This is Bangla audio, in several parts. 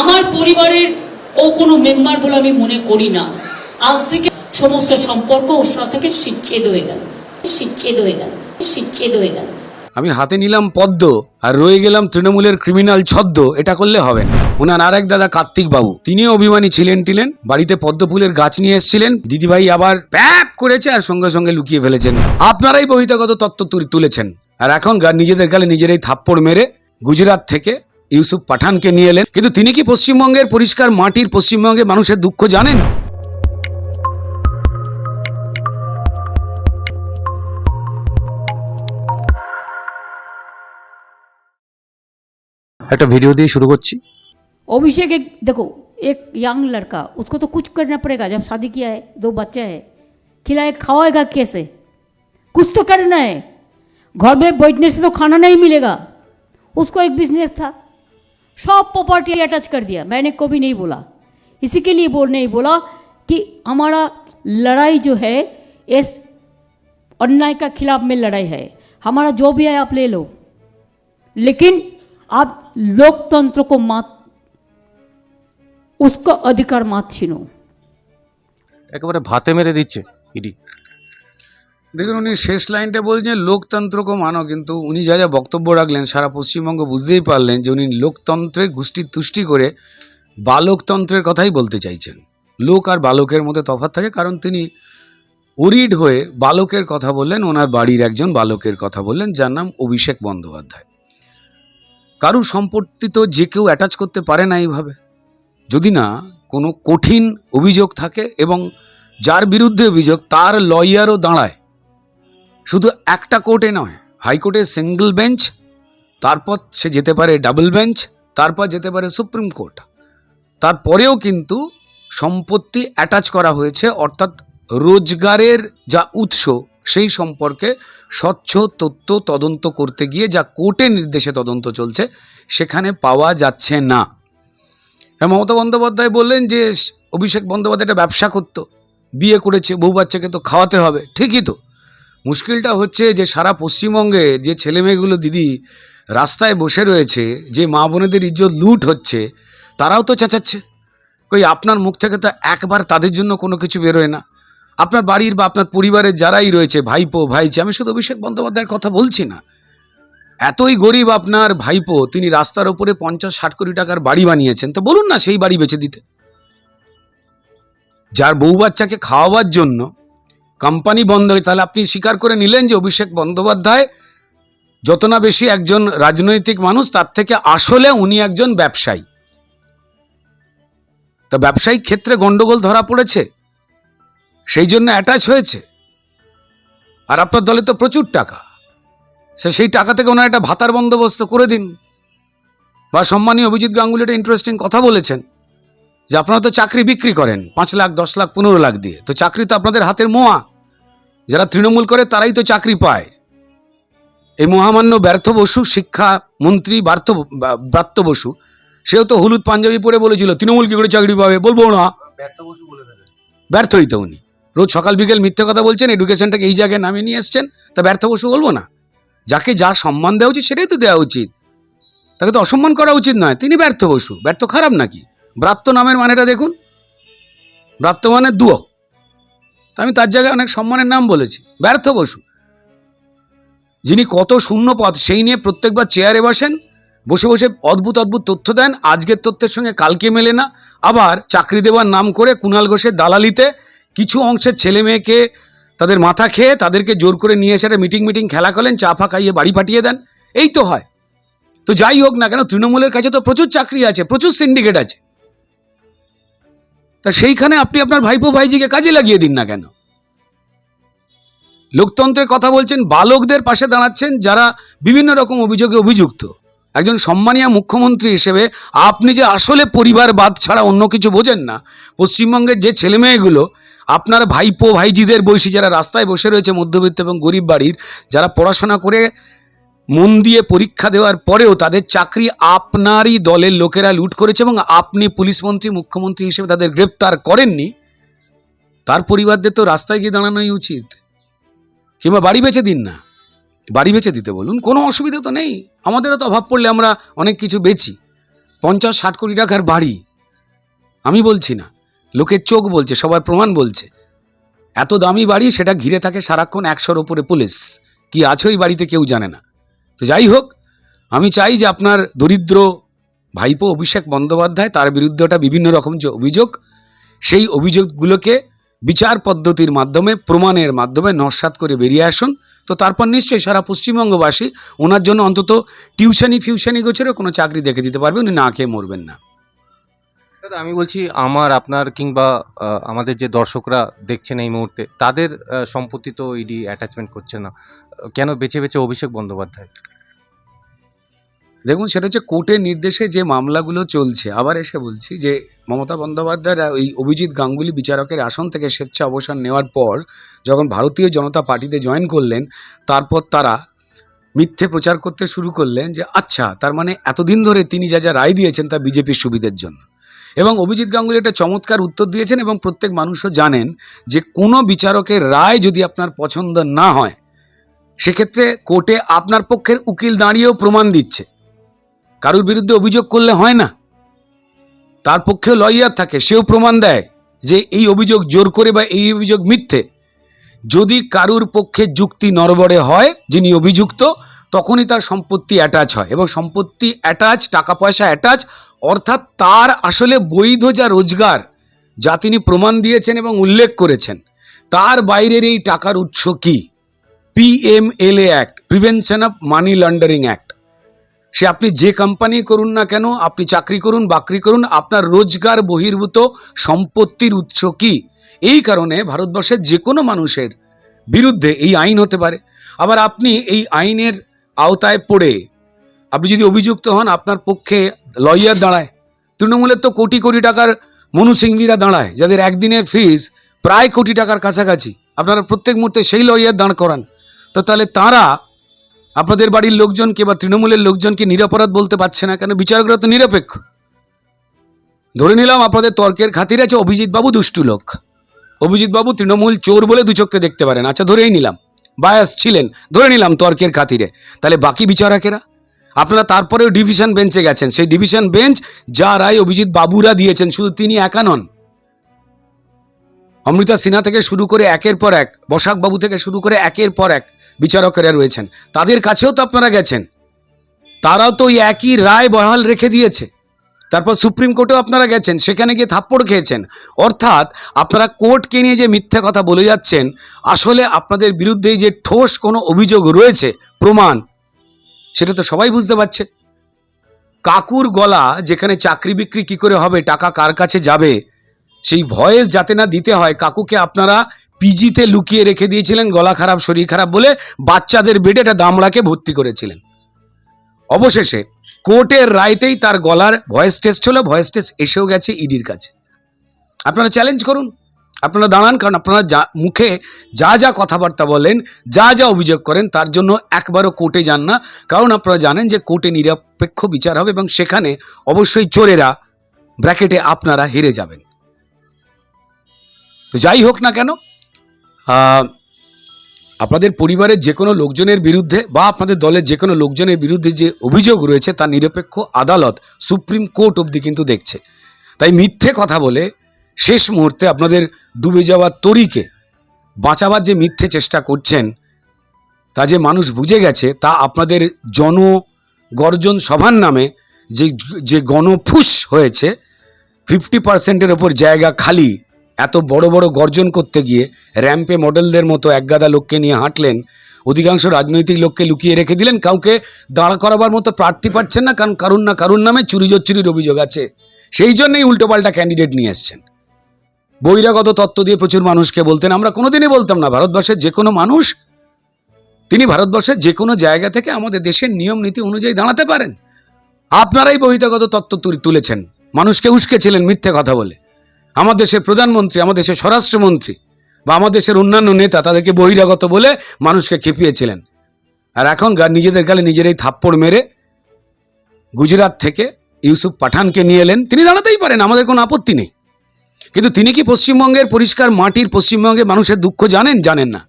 আমার পরিবারের ও কোনো মেম্বার বলে আমি মনে করি না। আজ থেকে সমস্ত সম্পর্ক ওর সাথে শিচ্ছেদ হয়ে গেল। শিচ্ছেদ হয়ে গেল। শিচ্ছেদ হয়ে গেল। আমি হাতে নিলাম পদ্ম আর রয়ে গেলাম তৃণমূলের ক্রিমিনাল ছদ্ম। এটা করলে হবে ওনার আর এক দাদা কার্তিক বাবু। তিনিও অভিমানী ছিলেন টিলেন। বাড়িতে পদ্ম ফুলের গাছ নিয়ে এসেছিলেন। দিদিভাই আবার প্যাপ করেছে আর সঙ্গে সঙ্গে লুকিয়ে ফেলেছেন। আপনারাই বহিতাগত তত্ত্ব তুলেছেন। আর এখন নিজেদের গালে নিজেরাই থাপ্পড় মেরে গুজরাট থেকে ইউসুফ পাঠানকে নিয়ে এলেন কিন্তু তিনি কি পশ্চিমবঙ্গের পরিষ্কার মাটির পশ্চিমবঙ্গের মানুষের দুঃখ জানেন একটা ভিডিও দিয়ে শুরু করছি अभिषेक एक देखो एक यंग लड़का उसको तो कुछ करना पड़ेगा जब शादी किया है दो बच्चा है खिलाए खवाएगा कैसे कुछ तो करना है घर में बैठने से तो खाना नहीं मिलेगा उसको एक बिजनेस था सब प्रॉपर्टी अटैच कर दिया मैंने कभी नहीं बोला इसी के लिए बोल नहीं बोला कि हमारा लड़ाई जो है इस अन्याय का खिलाफ में लड़ाई है हमारा जो भी है आप ले लो लेकिन आप लोकतंत्र को मत उसका अधिकार मत छीनो একেবারে ভাতে মেরে দিচ্ছে ইডি দেখুন, উনি শেষ লাইনটা বলছেন, লোকতন্ত্রকে মানো। কিন্তু উনি যা যা বক্তব্য রাখলেন, সারা পশ্চিমবঙ্গ বুঝতেই পারলেন যে উনি লোকতন্ত্রের গোষ্ঠী তুষ্টি করে বালকতন্ত্রের কথাই বলতে চাইছেন। লোক আর বালকের মধ্যে তফাৎ থাকে, কারণ তিনি ওরিড হয়ে বালকের কথা বললেন, ওনার বাড়ির একজন বালকের কথা বললেন, যার নাম অভিষেক বন্দ্যোপাধ্যায়। কারুর সম্পত্তি তো যে কেউ অ্যাটাচ করতে পারে না এইভাবে। যদি না কোনো কঠিন অভিযোগ থাকে এবং যার বিরুদ্ধে অভিযোগ, তার লয়ারও দাঁড়ায়। শুধু একটা কোর্টে নয় হাইকোর্টে সিঙ্গল বেঞ্চ তারপর সে যেতে পারে ডাবল বেঞ্চ তারপর যেতে পারে সুপ্রিম কোর্ট। তারপরেও কিন্তু সম্পত্তি অ্যাটাচ করা হয়েছে অর্থাৎ রোজগারের যা উৎস সেই সম্পর্কে স্বচ্ছ তথ্য তদন্ত করতে গিয়ে যা কোর্টে নির্দেশে তদন্ত চলছে সেখানে পাওয়া যাচ্ছে না। হ্যাঁ, মমতা বন্দ্যোপাধ্যায় বললেন যে অভিষেক বন্দ্যোপাধ্যায় একটা ব্যবসা করতো বিয়ে করেছে বউ বাচ্চাকে তো খাওয়াতে হবে ঠিকই তো। মুশকিলটা হচ্ছে যে সারা পশ্চিমবঙ্গে যে ছেলেমেয়েগুলো দিদি রাস্তায় বসে রয়েছে, যে মা বোনেদের ইজ্জত লুট হচ্ছে, তারাও তো চেঁচাচ্ছে। কই, আপনার মুখ থেকে তো একবার তাদের জন্য কোনো কিছু বেরোয় না। আপনার বাড়ির বা আপনার পরিবারের যারাই রয়েছে, ভাইপো ভাইচি আমি শুধু অভিষেক বন্দ্যোপাধ্যায়ের কথা বলছি না। এতই গরিব আপনার ভাইপো, তিনি রাস্তার ওপরে পঞ্চাশ, ষাট কোটি টাকার বাড়ি বানিয়েছেন, তো বলুন না সেই বাড়ি বেছে দিতে। যার বউ বাচ্চাকে খাওয়াবার জন্য কোম্পানি বন্ধ হয় তাহলে আপনি স্বীকার করে নিলেন যে অভিষেক বন্দ্যোপাধ্যায় যত না বেশি একজন রাজনৈতিক মানুষ, তার থেকে আসলে উনি একজন ব্যবসায়ী। তা ব্যবসায়িক ক্ষেত্রে গন্ডগোল ধরা পড়েছে, সেই জন্য অ্যাটাচ হয়েছে। আর আপনার দলে তো প্রচুর টাকা। সে সেই টাকা থেকে ওনার একটা ভাতার বন্দোবস্ত করে দিন। বা সম্মানীয় অভিজিৎ গাঙ্গুলি একটা ইন্টারেস্টিং কথা বলেছেন। যে আপনারা তো চাকরি বিক্রি করেন পাঁচ লাখ দশ লাখ পনেরো লাখ দিয়ে। তো চাকরি তো আপনাদের হাতের মোয়া। যারা তৃণমূল করে তারাই তো চাকরি পায়। এই মহামান্য ব্যর্থ বসু শিক্ষা মন্ত্রী ব্যর্থ ব্রাত্য বসু সেও তো হলুদ পাঞ্জাবি পরে বলেছিল তৃণমূল কি করে চাকরি পাবে? বলব না। ব্যর্থই তো উনি। রোজ সকাল বিকেল মিথ্যে কথা বলছেন এডুকেশনটাকে এই জায়গায় নামিয়ে নিয়ে এসছেন। তা ব্যর্থ বসু বলব না। যাকে যা সম্মান দেওয়া উচিত সেটাই তো দেওয়া উচিত। তাকে তো অসম্মান করা উচিত নয়। তিনি ব্যর্থ বসু। ব্যর্থ খারাপ নাকি? ব্রাত্য নামের মানেটা দেখুন। ব্রাত্য মানে দুয়। আমি তার জায়গায় অনেক সম্মানের নাম বলেছি। ব্যর্থ বসু। যিনি কত শূন্য পদ সেই নিয়ে প্রত্যেকবার চেয়ারে বসেন, বসে বসে অদ্ভুত অদ্ভুত তথ্য দেন। আজকের তথ্যের সঙ্গে কালকে মেলে না। আবার চাকরি দেওয়ার নাম করে কুণাল ঘোষের দালালিতে কিছু অংশের ছেলে মেয়েকে তাদের মাথা খেয়ে তাদেরকে জোর করে নিয়ে এসে একটা মিটিং মিটিং খেলা করেন চা ফা খাইয়ে বাড়ি পাঠিয়ে দেন। এই তো হয়। তো যাই হোক না কেন, তৃণমূলের কাছে তো প্রচুর চাকরি আছে, প্রচুর সিন্ডিকেট আছে। তা সেইখানে আপনি আপনার ভাইপো ভাইজিকে কাজে লাগিয়ে দিন না কেন? লোকতন্ত্রের কথা বলছেন, বালকদের পাশে দাঁড়াচ্ছেন যারা বিভিন্ন রকম অভিযোগে অভিযুক্ত। একজন সম্মানীয় মুখ্যমন্ত্রী হিসেবে আপনি যে আসলে পরিবারবাদ ছাড়া অন্য কিছু বোঝেন না, পশ্চিমবঙ্গের যে ছেলেমেয়েগুলো, আপনার ভাইপো ভাইজিদের বয়সী যারা রাস্তায় বসে রয়েছে মধ্যবিত্ত এবং গরিব বাড়ির, যারা পড়াশোনা করে মন দিয়ে পরীক্ষা দেওয়ার পরেও তাদের চাকরি আপনারই দলের লোকেরা লুট করেছে এবং আপনি পুলিশ মন্ত্রী, মুখ্যমন্ত্রী হিসেবে তাদের গ্রেপ্তার করেননি। তার পরিবারদের তো রাস্তায় গিয়ে দাঁড়ানোই উচিত। কিংবা বাড়ি বেচে দিন না। বাড়ি বেচে দিতে বলুন, কোনো অসুবিধা তো নেই। আমাদেরও তো অভাব পড়লে আমরা অনেক কিছু বেচি। পঞ্চাশ, ষাট কোটি টাকার বাড়ি। আমি বলছি না। লোকের চোখ বলছে, সবার প্রমাণ বলছে। এত দামি বাড়ি, সেটা ঘিরে থাকে সারাক্ষণ একশোর ওপরে পুলিশ। কি আছে ওই বাড়িতে কেউ জানে না। তো যাই হোক, আমি চাই যে আপনার দরিদ্র ভাইপো অভিষেক বন্দ্যোপাধ্যায় তার বিরুদ্ধে ওটা বিভিন্ন রকম যে অভিযোগ, সেই অভিযোগগুলোকে বিচার পদ্ধতির মাধ্যমে, প্রমাণের মাধ্যমে নস্বাত করে বেরিয়ে আসুন। তো তারপর নিশ্চয়ই সারা পশ্চিমবঙ্গবাসী ওনার জন্য অন্তত টিউশনি ফিউশনি গোছরে কোনো চাকরি দেখে দিতে পারবে, উনি না খেয়ে মরবেন না। দাদা, আমি বলছি আমার, আপনার কিংবা আমাদের যে দর্শকরা দেখছেন এই মুহূর্তে, তাদের সম্পত্তি তো ইডি অ্যাটাচমেন্ট করছে না। কেন বেছে বেছে অভিষেক বন্দ্যোপাধ্যায়? দেখুন, সেটা হচ্ছে কোর্টের নির্দেশে যে মামলাগুলো চলছে, আবার এসে বলছি যে মমতা বন্দ্যোপাধ্যায়ের ওই অভিজিৎ গাঙ্গুলি বিচারকের আসন থেকে স্বেচ্ছা অবসর নেওয়ার পর যখন ভারতীয় জনতা পার্টিতে জয়েন করলেন, তারপর তারা মিথ্যে প্রচার করতে শুরু করলেন যে আচ্ছা তার মানে এতদিন ধরে তিনি যা যা রায় দিয়েছেন তা বিজেপির সুবিধের জন্য। এবং অভিজিৎ গাঙ্গুলি একটা চমৎকার উত্তর দিয়েছেন এবং প্রত্যেক মানুষও জানেন যে কোনো বিচারকের রায় যদি আপনার পছন্দ না হয়, সেক্ষেত্রে কোর্টে আপনার পক্ষের উকিল দাঁড়িয়েও প্রমাণ দিচ্ছে। কারুর বিরুদ্ধে অভিযোগ করলে হয় না। তার পক্ষে লয়ার থাকে, সেও প্রমাণ দেয় যে এই অভিযোগ জোর করে বা এই অভিযোগ মিথ্যে। যদি কারুর পক্ষে যুক্তি নরবরে হয়, যিনি অভিযুক্ত, তখনই তার সম্পত্তি অ্যাটাচ হয় এবং সম্পত্তি অ্যাটাচ টাকা পয়সা অ্যাটাচ অর্থাৎ তার আসলে বৈধ যা রোজগার, যা তিনি প্রমাণ দিয়েছেন এবং উল্লেখ করেছেন, তার বাইরের এই টাকার উৎস কি? PMLA act prevention of money laundering act সে আপনি যে কোম্পানি করুন না কেন, আপনি চাকরি করুন, বাকরি করুন, আপনার রোজগার বহির্ভূত সম্পত্তির উৎস কি? এই কারণে ভারতবর্ষের যে কোনো মানুষের বিরুদ্ধে এই আইন হতে পারে। আবার আপনি এই আইনের আওতায় পড়ে আপনি যদি অভিযুক্ত হন, আপনার পক্ষে লয়ার দাঁড়ায়। তৃণমূলের তো কোটি কোটি টাকার মনু দাঁড়ায়, যাদের একদিনের ফিস প্রায় কোটি টাকার কাছাকাছি। আপনারা প্রত্যেক মুহূর্তে সেই লয়ার দাঁড় করান। তো তাহলে তারা আপনাদের বাড়ির লোকজনকে বা তৃণমূলের লোকজনকে নিরাপরাধ বলতে পারছে না কেন? বিচারকরা তো নিরপেক্ষ। ধরে নিলাম আপনাদের তর্কের খাতিরে আছে অভিজিৎ বাবু দুষ্টু লোক। অভিজিৎ বাবু তৃণমূল চোর বলে দু চোখকে দেখতে পারেন। আচ্ছা ধরেই নিলাম। বায়াস ছিলেন, ধরে নিলাম তর্কের খাতিরে। তাহলে বাকি বিচারকেরা? আপনারা তারপরেও ডিভিশন বেঞ্চে গেছেন। সেই ডিভিশন বেঞ্চ যা রায় অভিজিৎ বাবুরা দিয়েছেন, শুধু তিনি একা নন। অমৃতা সিনহা থেকে শুরু করে একের পর এক, বসাক বাবু থেকে শুরু করে একের পর এক বিচারকেরা রয়েছেন। তাদের কাছেও তো আপনারা গেছেন। তারাও তো ওই একই রায় বহাল রেখে দিয়েছে। তারপর সুপ্রিম কোর্টেও আপনারা গেছেন, সেখানে গিয়ে থাপ্পড় খেয়েছেন। অর্থাৎ আপনারা কোর্টকে নিয়ে যে মিথ্যে কথা বলে যাচ্ছেন, আসলে আপনাদের বিরুদ্ধে যে ঠোস কোনো অভিযোগ রয়েছে, প্রমাণ সেটা তো সবাই বুঝতে পারছে। কাকুর গলা যেখানে চাকরি বিক্রি কি করে হবে, টাকা কার কাছে যাবে, সেই ভয়েস যাতে না দিতে হয়, কাকুকে আপনারা পিজিতে লুকিয়ে রেখে দিয়েছিলেন, গলা খারাপ, শরীর খারাপ বলে বাচ্চাদের বেডে একটা দামড়াকে ভর্তি করেছিলেন। অবশেষে কোর্টের রায়তেই তার গলার ভয়েস টেস্ট হলো, ভয়েস টেস্ট এসেও গেছে ইডির কাছে। আপনারা চ্যালেঞ্জ করুন। আপনারা দাঁড়ান, কারণ আপনারা যা, মুখে যা যা কথাবার্তা বলেন, যা যা অভিযোগ করেন, তার জন্য একবারও কোর্টে যান না। কারণ আপনারা জানেন যে কোর্টে নিরপেক্ষ বিচার হবে এবং সেখানে অবশ্যই চোরেরা ব্র্যাকেটে আপনারা হেরে যাবেন। তো যাই হোক না কেন আপনাদের পরিবারের যে কোনো লোকজনের বিরুদ্ধে বা আপনাদের দলের যে কোনো লোকজনের বিরুদ্ধে যে অভিযোগ রয়েছে, তা নিরপেক্ষ আদালত, সুপ্রিম কোর্ট অবধি কিন্তু দেখছে। তাই মিথ্যে কথা বলে শেষ মুহূর্তে আপনাদের ডুবে যাওয়ার তরিকে বাঁচাবার যে মিথ্যে চেষ্টা করছেন, তা যে মানুষ বুঝে গেছে, তা আপনাদের জন গর্জন সভার নামে যে যে গণফুস হয়েছে ফিফটি পার্সেন্টের ওপর জায়গা খালি, এত বড় বড় গর্জন করতে গিয়ে র্যাম্পে মডেলদের মতো একগাদা লোককে নিয়ে হাঁটলেন, অধিকাংশ রাজনৈতিক লোককে লুকিয়ে রেখে দিলেন, কাউকে দাঁড় করাবার মতো প্রার্থী পাচ্ছেন না, কারণ কারুর না কারুর নামে চুরি চুরির অভিযোগ আছে। সেই জন্যই উল্টোপাল্টা ক্যান্ডিডেট নিয়ে এসছেন। বহিরাগত তত্ত্ব দিয়ে প্রচুর মানুষকে বলতেন। আমরা কোনোদিনই বলতাম না, ভারতবর্ষের যে কোনো মানুষ, তিনি ভারতবর্ষের যে কোনো জায়গা থেকে আমাদের দেশের নিয়ম নীতি অনুযায়ী দাঁড়াতে পারেন। আপনারাই বহিরাগত তত্ত্ব তুলে- তুলেছেন। মানুষকে উস্কেছিলেন মিথ্যে কথা বলে। আমার দেশের প্রধানমন্ত্রী, আমার দেশের স্বরাষ্ট্রমন্ত্রী বা আমার দেশের অন্যান্য নেতা তাদেরকে বহিরাগত বলে মানুষকে খেপিয়েছিলেন। আর এখন নিজেদের গালে নিজেরাই থাপ্পড় মেরে গুজরাট থেকে ইউসুফ পাঠানকে নিয়ে এলেন। তিনি দাঁড়াতেই পারেন, আমাদের কোনো আপত্তি নেই। কিন্তু তিনি কি পশ্চিমবঙ্গের পরিষ্কার মাটির পশ্চিমবঙ্গের মানুষের দুঃখ জানেন? জানেন না।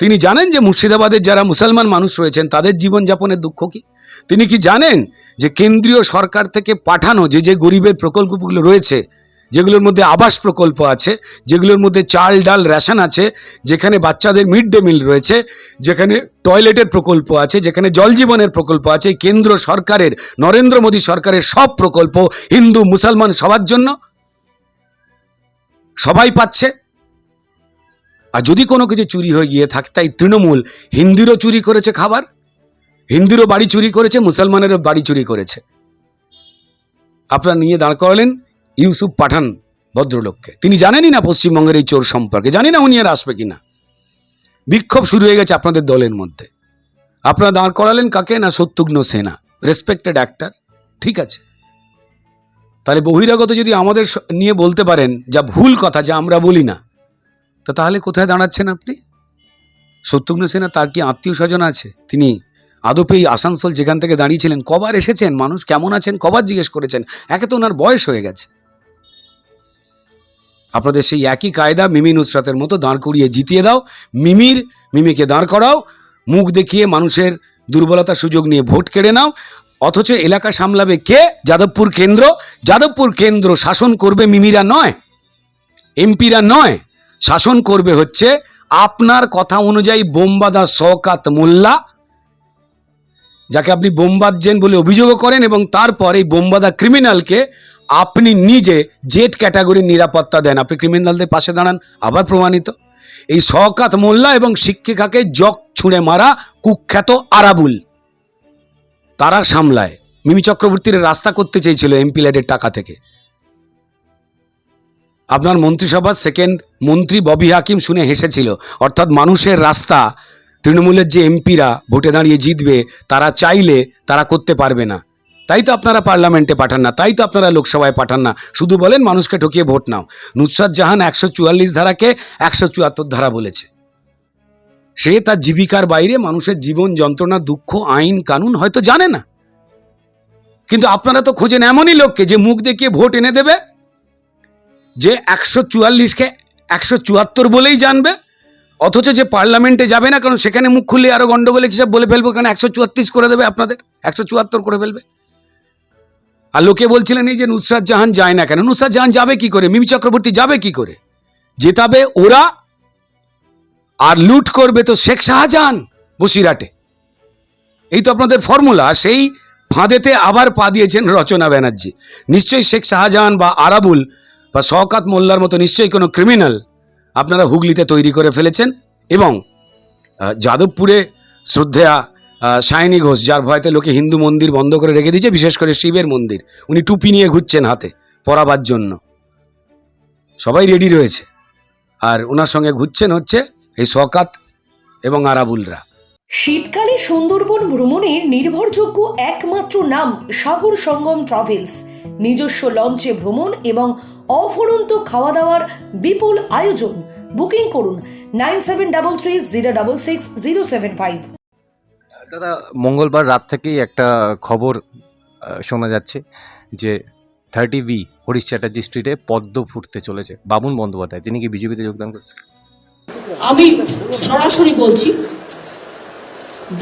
তিনি জানেন যে মুর্শিদাবাদের যারা মুসলমান মানুষ রয়েছেন, তাদের জীবনযাপনের দুঃখ কি? তিনি কি জানেন যে কেন্দ্রীয় সরকার থেকে পাঠানো যে যে গরিবের প্রকল্পগুলো রয়েছে, যেগুলোর মধ্যে আবাস প্রকল্প আছে, যেগুলোর মধ্যে চাল ডাল রেশন আছে, যেখানে বাচ্চাদের মিড ডে মিল রয়েছে, যেখানে টয়লেটের প্রকল্প আছে, যেখানে জল জীবনের প্রকল্প আছে কেন্দ্র সরকারের, নরেন্দ্র মোদী সরকারের সব প্রকল্প হিন্দু, মুসলমান সবার জন্য সবাই পাচ্ছে। আর যদি কোনো কিছু চুরি হয়ে গিয়ে থাকে, তাই তৃণমূল, হিন্দুরও চুরি করেছে খাবার, হিন্দুরও বাড়ি চুরি করেছে, মুসলমানেরও বাড়ি চুরি করেছে। আপনারা নিয়ে দাঁড় করালেন ইউসুফ পাঠান ভদ্রলোককে। তিনি জানেনই না পশ্চিমবঙ্গের এই চোর সম্পর্কে জানি না উনি আর আসবে কিনা। বিক্ষোভ শুরু হয়ে গেছে আপনাদের দলের মধ্যে। আপনারা দাঁড় করালেন কাকে? না শত্রুঘ্ন সেনা রেসপেক্টেড অ্যাক্টার ঠিক আছে। তাহলে বহিরাগত যদি আমাদের নিয়ে বলতে পারেন যা ভুল কথা, যা আমরা বলি না, তো তাহলে কোথায় দাঁড়াচ্ছেন আপনি? শত্রুঘ্ন সেনা তার কি আত্মীয় স্বজন আছে? তিনি আদপে এই আসানসোল যেখান থেকে দাঁড়িয়েছিলেন, কবার এসেছেন? মানুষ কেমন আছেন? কবার জিজ্ঞেস করেছেন? একে তো ওনার বয়স হয়ে গেছে। আপনাদের সেই একই কায়দা মিমি নুসরাতের মতো দাঁড় করিয়ে জিতিয়ে দাও। মিমির, মিমিকে দাঁড় করাও। মুখ দেখিয়ে মানুষের দুর্বলতার সুযোগ নিয়ে ভোট কেড়ে নাও। অথচ এলাকা সামলাবে কে? যাদবপুর কেন্দ্র। যাদবপুর কেন্দ্র শাসন করবে মিমিরা নয়, এমপিরা নয়। শাসন করবে হচ্ছে আপনার কথা অনুযায়ী বোমবাদা শওকাত মোল্লা, যাকে আপনি বোমবাদজেন বলে অভিযোগও করেন এবং তারপর এই বোমবাদা ক্রিমিনালকে আপনি নিজে জেট ক্যাটাগরির নিরাপত্তা দেন। আপনি ক্রিমিনালদের পাশে দাঁড়ান, আবার প্রমাণিত। এই শওকাত মোল্লা এবং শিক্ষিকাকে জক ছুঁড়ে মারা কুখ্যাত আরাবুল। তারা সামলায়। মিমি চক্রবর্তীর রাস্তা করতে চেয়েছিল এমপি ল্যাডের টাকা থেকে। আপনার মন্ত্রিসভার সেকেন্ড মন্ত্রী ববি হাকিম শুনে হেসেছিল, অর্থাৎ মানুষের রাস্তা, তৃণমূলের যে এমপিরা ভোটে দাঁড়িয়ে জিতবে, তারা চাইলে তারা করতে পারবে না। তাই তো আপনারা পার্লামেন্টে পাঠান না, তাই তো আপনারা লোকসভায় পাঠান না। শুধু বলেন মানুষকে ঠকিয়ে ভোট নাও। নুসরাত জাহান একশো চুয়াল্লিশ ধারাকে একশো চুয়াত্তর ধারা বলেছে। সে তার জীবিকার বাইরে মানুষের জীবন, যন্ত্রণা, দুঃখ, আইন, কানুন হয়তো জানে না। কিন্তু আপনারা তো খোঁজেন এমনই লোককে যে মুখ দেখিয়ে ভোট এনে দেবে, যে একশো চুয়াল্লিশকে একশো চুয়াত্তর বলেই জানবে, অথচ যে পার্লামেন্টে যাবে না, কারণ সেখানে মুখ খুললে আরও গন্ডগোলে হিসাব বলে ফেলব, কারণ একশো চুয়াত্রিশ করে দেবে আপনাদের, একশো চুয়াত্তর করে ফেলবে। আর লোকে বলছিলেন, এই যে নুসরাত জাহান যায় না কেন? নুসরাত জাহান যাবে কি করে? মিমি চক্রবর্তী যাবে কি করে? জেতাবে ওরা আর লুট করবে তো শেখ শাহজাহান বসিরাটে এই তো আপনাদের ফর্মুলা সেই ফাঁদেতে আবার পা দিয়েছেন রচনা ব্যানার্জি। নিশ্চয়ই শেখ শাহজাহান বা আরাবুল বা শওকাত মোল্লার মতো নিশ্চয়ই কোনো ক্রিমিনাল আপনারা হুগলিতে তৈরি করে ফেলেছেন এবং যাদবপুরে শ্রদ্ধেয়া সায়নী ঘোষ, যার ভয়তে লোকে হিন্দু মন্দির বন্ধ করে রেখে দিয়েছে, বিশেষ করে শিবের মন্দির, উনি টুপি নিয়ে ঘুরছেন হাতে পরাবার জন্য। সবাই রেডি রয়েছে। আর ওনার সঙ্গে ঘুরছেন হচ্ছে এই শকাত এবং আরাবুলরা। শীতকালে সুন্দরবন ভ্রমণের নির্ভরযোগ্য একমাত্র নাম সাগর সঙ্গম ট্রাভেলস। নিজস্ব লঞ্চে ভ্রমণ এবং অফুরন্ত খাওয়া দাওয়ার বিপুল আয়োজন। বুকিং করুন nine seven double three zero double six zero seven five. দাদা মঙ্গলবার রাত থেকেই একটা খবর শোনা যাচ্ছে যে থার্টি বি হরিশ চ্যাটার্জি স্ট্রিটে পদ্ম ফুটতে চলেছে। বাবুন বন্দ্যোপাধ্যায় তিনি কি বিজেপিতে যোগদান করছেন আমি সরাসরি বলছি,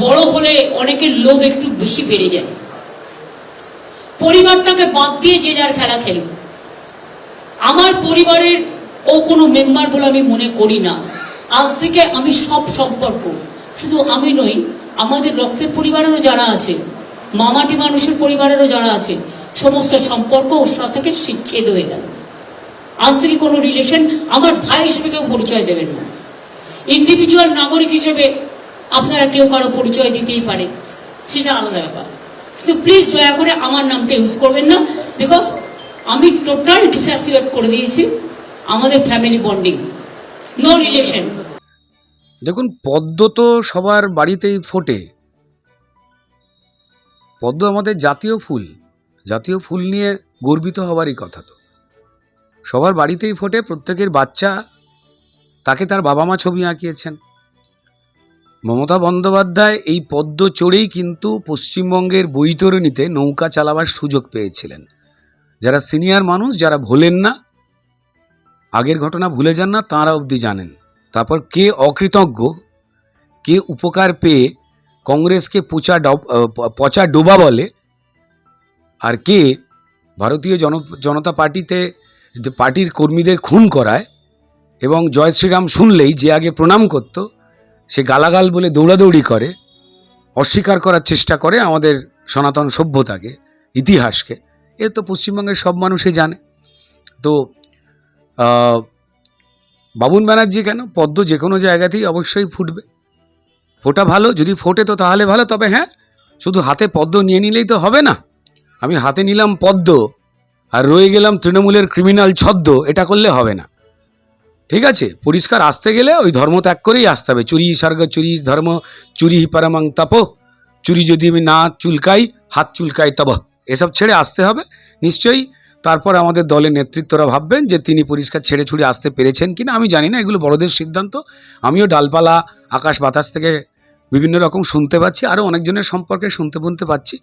বড় হলে অনেকের লোভ একটু বেশি বেড়ে যায়। পরিবারটাকে বাদ দিয়ে যে যার খেলা খেলুক। আমার পরিবারের ও কোনো মেম্বার বলে আমি মনে করি না। আজ থেকে আমি সব সম্পর্ক। শুধু আমি নই, আমাদের রক্তের পরিবারেরও যারা আছে, মামাটি মানুষের পরিবারেরও যারা আছে, সমস্ত সম্পর্ক ওর সাথে ছেদ হয়ে গেল। আজ থেকে কোনো রিলেশন আমার ভাই হিসেবে কেউ পরিচয় দেবেন না। ইন্ডিভিজুয়াল নাগরিক হিসেবে আপনারা কেউ কারও পরিচয় দিতেই পারে সেটা আলাদা ব্যাপার। কিন্তু প্লিজ দয়া করে আমার নামটা ইউজ করবেন না বিকজ আমি টোটাল ডিসঅ্যাসিয়েট করে দিয়েছি আমাদের ফ্যামিলি বন্ডিং নো রিলেশন দেখুন, পদ্ম তো সবার বাড়িতেই ফোটে। পদ্ম আমাদের জাতীয় ফুল। জাতীয় ফুল নিয়ে গর্বিত হওয়ারই কথা তো। সবার বাড়িতেই ফোটে, প্রত্যেকের বাচ্চা তাকে তার বাবা মা ছবি আঁকিয়েছেন। মমতা বন্দ্যোপাধ্যায় এই পদ্ম চড়েই কিন্তু পশ্চিমবঙ্গের বৈতরণীতে নৌকা চালাবার সুযোগ পেয়েছিলেন। যারা সিনিয়র মানুষ, যারা ভোলেন না, আগের ঘটনা ভুলে যান না, তাঁরা অবধি জানেন। তারপর কে অকৃতজ্ঞ, কে উপকার পেয়ে কংগ্রেসকে পচা পচা ডোবা বলে, আর কে ভারতীয় জন, জনতা পার্টিতে যে পার্টির কর্মীদের খুন করায় এবং জয় শ্রীরাম শুনলেই যে আগে প্রণাম করত, সে গালাগাল বলে দৌড়াদৌড়ি করে, অস্বীকার করার চেষ্টা করে আমাদের সনাতন সভ্যতাকে, ইতিহাসকে। এ তো পশ্চিমবঙ্গের সব মানুষই জানে। তো বাবুন ব্যানার্জি কেন? পদ্ম যে কোনো জায়গাতেই অবশ্যই ফুটবে। ফোটা ভালো, যদি ফোটে তো তাহলে ভালো, তবে হ্যাঁ শুধু হাতে পদ্ম নিয়ে নিলেই তো হবে না। আমি হাতে নিলাম পদ্ম। আর রয়ে গেলাম তৃণমূলের ক্রিমিনাল ছদ্ম, এটা করলে হবে না। ঠিক আছে? পরিষ্কার আসতে গেলে ওই ধর্ম ত্যাগ করেই আসতে হবে। চুরি, স্বর্গ, চুরি, ধর্ম, চুরি, পরমাং, তাপ। চুরি যদি আমি না চুলকাই, হাত চুলকাই, তব। এসব ছেড়ে আসতে হবে, নিশ্চয়ই। তারপর আমাদের দলের নেতৃত্বরা ভাববেন যে তিনি পরিষ্কার ছেড়ে ছুড়ে আসতে পেরেছেন কিনা। আমি জানি না, এগুলো বড়দের সিদ্ধান্ত। আমিও ডালপালা, আকাশ বাতাস থেকে বিভিন্ন রকম শুনতে পাচ্ছি, আরও অনেকজনের সম্পর্কে শুনতে বুনতে পাচ্ছি।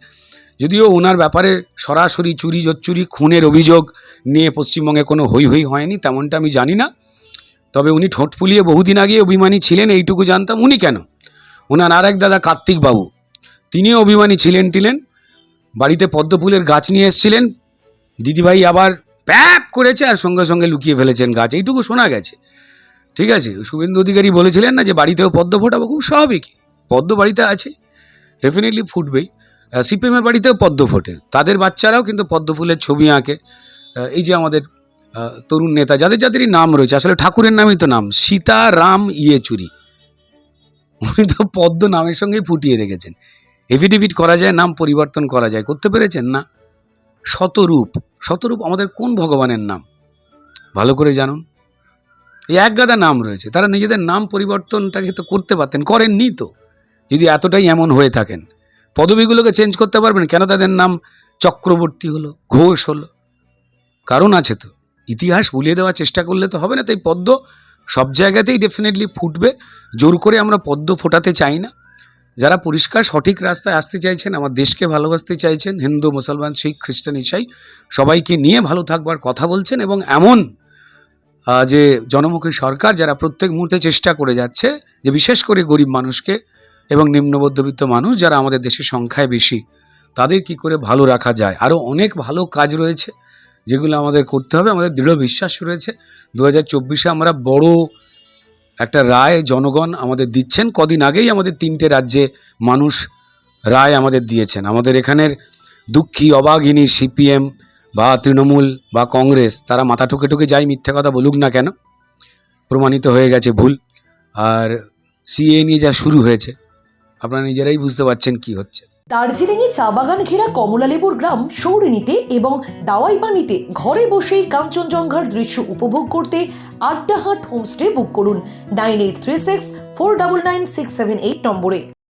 যদিও ওনার ব্যাপারে সরাসরি চুরি জোচ্চুরি, খুনের অভিযোগ নিয়ে পশ্চিমবঙ্গে কোনো হই হই হয়নি, তেমনটা আমি জানি না। তবে উনি ঠোঁট ফুলিয়ে বহুদিন আগে অভিমানী ছিলেন, এইটুকু জানতাম। উনি কেন? ওনার আর এক দাদা কার্তিক বাবু তিনিও অভিমানী ছিলেন টিলেন। বাড়িতে পদ্ম ফুলের গাছ নিয়ে এসেছিলেন। দিদিভাই আবার প্যাপ করেছে আর সঙ্গে সঙ্গে লুকিয়ে ফেলেছেন গাছ। এইটুকু শোনা গেছে। ঠিক আছে, শুভেন্দু অধিকারী বলেছিলেন না যে, বাড়িতেও পদ্ম ফোটাবো, খুব স্বাভাবিক পদ্ম বাড়িতে আছে ডেফিনেটলি ফুটবেই। সিপিএমের বাড়িতেও পদ্ম ফোটে। তাদের বাচ্চারাও কিন্তু পদ্ম ফুলের ছবি আঁকে। এই যে আমাদের তরুণ নেতা, যাদের যাদেরই নাম রয়েছে, আসলে ঠাকুরের নামই তো নাম সীতা রাম ইয়েচুরি। উনি তো পদ্ম নামের সঙ্গেই ফুটিয়ে রেখেছেন। এফিডেভিট করা যায়, নাম পরিবর্তন করা যায়, করতে পেরেছেন না? শতরূপ শতরূপ আমাদের কোন ভগবানের নাম? ভালো করে জানুন। এই এক গাদা নাম রয়েছে, তারা নিজেদের নাম পরিবর্তনটাকে তো করতে পারতেন, করেননি তো। যদি এতটাই এমন হয়ে থাকেন পদবিগুলোকে চেঞ্জ করতে পারবেন, কেন তাদের নাম চক্রবর্তী হলো, ঘোষ হলো? কারণ আছে তো। ইতিহাস ভুলিয়ে দেওয়ার চেষ্টা করলে তো হবে না, তাই পদ্ম সব জায়গাতেই ডেফিনেটলি ফুটবে। জোর করে আমরা পদ্ম ফোটাতে চাই না। যারা পরিষ্কার সঠিক রাস্তায় আসতে চাইছেন, আমার দেশকে ভালোবাসতে চাইছেন, হিন্দু, মুসলমান, শিখ, খ্রিস্টান, ইসাই, সবাইকে নিয়ে ভালো থাকবার কথা বলছেন এবং এমন যে জনমুখী সরকার যারা প্রত্যেক মুহূর্তে চেষ্টা করে যাচ্ছে, যে বিশেষ করে গরিব মানুষকে এবং নিম্ন মধ্যবিত্ত মানুষ যারা আমাদের দেশের সংখ্যায় বেশি, তাদের কি করে ভালো রাখা যায়? আরও অনেক ভালো কাজ রয়েছে যেগুলো আমাদের করতে হবে। আমাদের দৃঢ় বিশ্বাস রয়েছে। দু হাজার চব্বিশে আমরা বড় একটা রায় জনগণ আমাদের দিচ্ছেন। কদিন আগেই আমাদের তিনটে রাজ্যে মানুষ রায় আমাদের দিয়েছেন। আমাদের এখানের দুঃখী, অবাগিনী সিপিএম বা তৃণমূল বা কংগ্রেস, তারা মাথা ঠুকে ঠুকে যাই মিথ্যে কথা বলুক না কেন? প্রমাণিত হয়ে গেছে ভুল। আর সিএ নিয়ে যা শুরু হয়েছে আপনারা নিজেরাই বুঝতে পারছেন কি হচ্ছে। দার্জিলিংয়ে চা বাগান ঘেরা কমলালেবুর গ্রাম সৌরিনীতে এবং দাওয়াই পানিতে ঘরে বসেই কাঞ্চনজঙ্ঘার দৃশ্য উপভোগ করতে আড্ডাহাট হোমস্টে বুক করুন nine eight three six four double nine six seven eight নম্বরে।